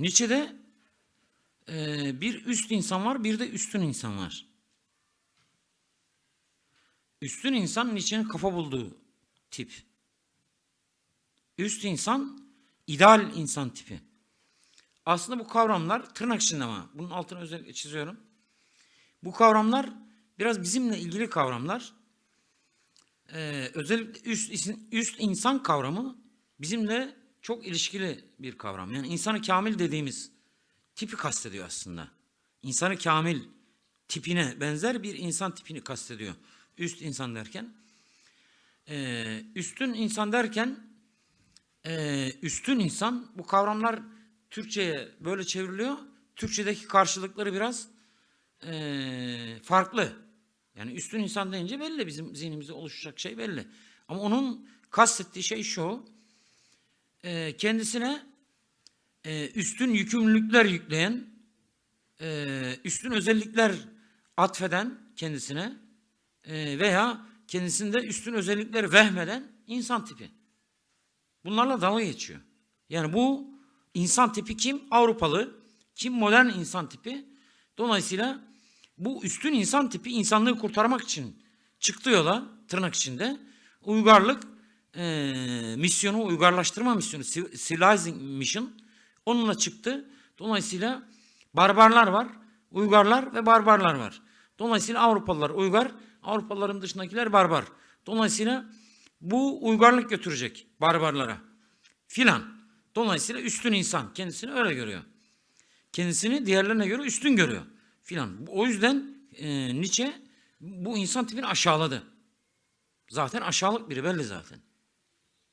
Nietzsche'de e, bir üst insan var, bir de üstün insan var. Üstün insan Nietzsche'nin kafa bulduğu tip. Üst insan ideal insan tipi. Aslında bu kavramlar tırnak içinde ama bunun altını özellikle çiziyorum. Bu kavramlar biraz bizimle ilgili kavramlar. Ee, özellikle üst, üst insan kavramı bizimle çok ilişkili bir kavram. Yani insanı kamil dediğimiz tipi kastediyor aslında. İnsanı kamil tipine benzer bir insan tipini kastediyor. Üst insan derken. Ee, üstün insan derken e, üstün insan bu kavramlar Türkçe'ye böyle çevriliyor. Türkçedeki karşılıkları biraz e, farklı. Yani üstün insan deyince belli bizim zihnimizde oluşacak şey belli. Ama onun kastettiği şey şu. E, kendisine e, üstün yükümlülükler yükleyen, e, üstün özellikler atfeden kendisine e, veya kendisinde üstün özellikler vehmeden insan tipi. Bunlarla dalga geçiyor. Yani bu insan tipi kim? Avrupalı. Kim? Modern insan tipi. Dolayısıyla bu üstün insan tipi insanlığı kurtarmak için çıktı yola tırnak içinde. Uygarlık eee, misyonu, uygarlaştırma misyonu, civ- civilizing mission onunla çıktı. Dolayısıyla barbarlar var, uygarlar ve barbarlar var. Dolayısıyla Avrupalılar uygar, Avrupalıların dışındakiler barbar. Dolayısıyla bu uygarlık götürecek barbarlara filan. Dolayısıyla üstün insan kendisini öyle görüyor. Kendisini diğerlerine göre üstün görüyor filan. O yüzden e, Nietzsche bu insan tipini aşağıladı. Zaten aşağılık biri belli zaten.